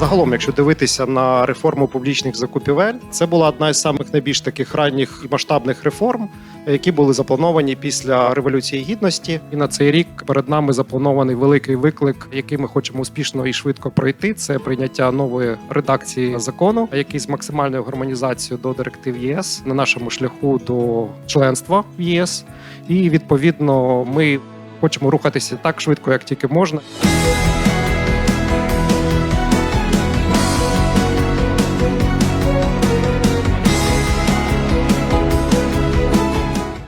Загалом, якщо дивитися на реформу публічних закупівель, це була одна із самих найбільш таких ранніх і масштабних реформ, які були заплановані після революції гідності. І на цей рік перед нами запланований великий виклик, який ми хочемо успішно і швидко пройти. Це прийняття нової редакції закону, який з максимальною гармонізацією до директив ЄС на нашому шляху до членства в ЄС. І відповідно ми хочемо рухатися так швидко, як тільки можна.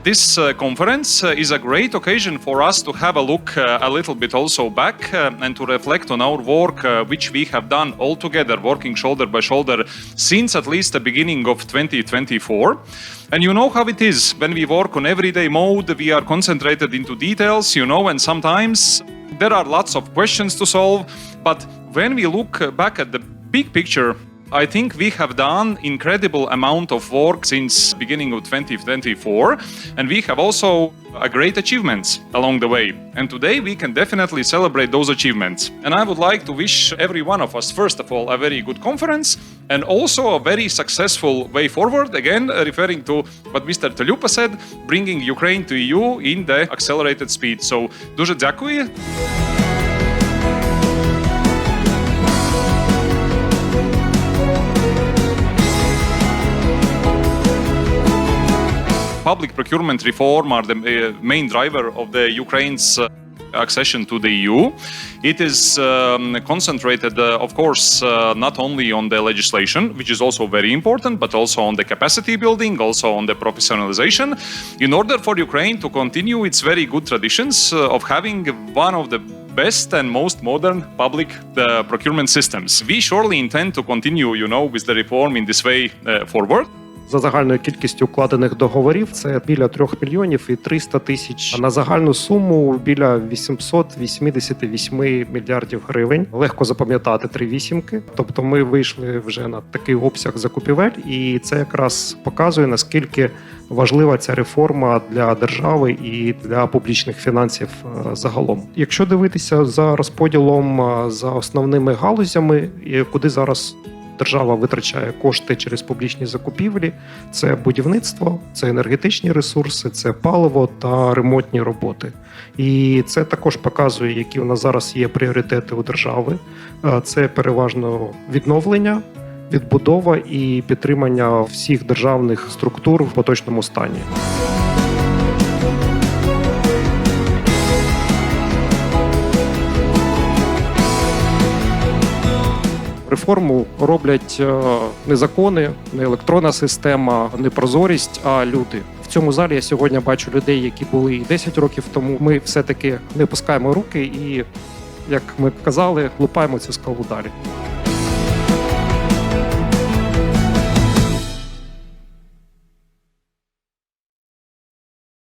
This uh, conference uh, is a great occasion for us to have a look uh, a little bit also back uh, and to reflect on our work, uh, which we have done all together, working shoulder by shoulder since at least the beginning of 2024. And you know how it is when we work on everyday mode, we are concentrated into details, you know, and sometimes there are lots of questions to solve. But when we look back at the big picture, I think we have done incredible amount of work since beginning of 2024 and we have also a great achievements along the way and today we can definitely celebrate those achievements and I would like to wish every one of us first of all a very good conference and also a very successful way forward again uh, referring to what Mr. Tolupa said bringing Ukraine to EU in the accelerated speed so дуже дякую Public procurement reform are the uh, main driver of the Ukraine's uh, accession to the EU. It is um, concentrated, uh, of course, uh, not only on the legislation, which is also very important, but also on the capacity building, also on the professionalization, in order for Ukraine to continue its very good traditions uh, of having one of the best and most modern public uh, procurement systems. We surely intend to continue, you know, with the reform in this way forward. За загальною кількістю укладених договорів це біля 3 мільйонів і 300 тисяч на загальну суму біля 888 мільярдів гривень. Легко запам'ятати три вісімки. Тобто, ми вийшли вже на такий обсяг закупівель, і це якраз показує наскільки важлива ця реформа для держави і для публічних фінансів е, загалом. Якщо дивитися за розподілом е, за основними галузями, куди зараз держава витрачає кошти через публічні закупівлі. Це будівництво, це енергетичні ресурси, це паливо та ремонтні роботи. І це також показує, які у нас зараз є пріоритети у держави. Е, Це переважно відновлення. Відбудова і підтримання всіх державних структур в поточному стані. Реформу роблять е, не закони, не електронна система, не прозорість, а люди. В цьому залі я сьогодні бачу людей, які були і 10 років тому. Ми все таки не пускаємо руки і, як ми казали, лупаємо цю скалу далі.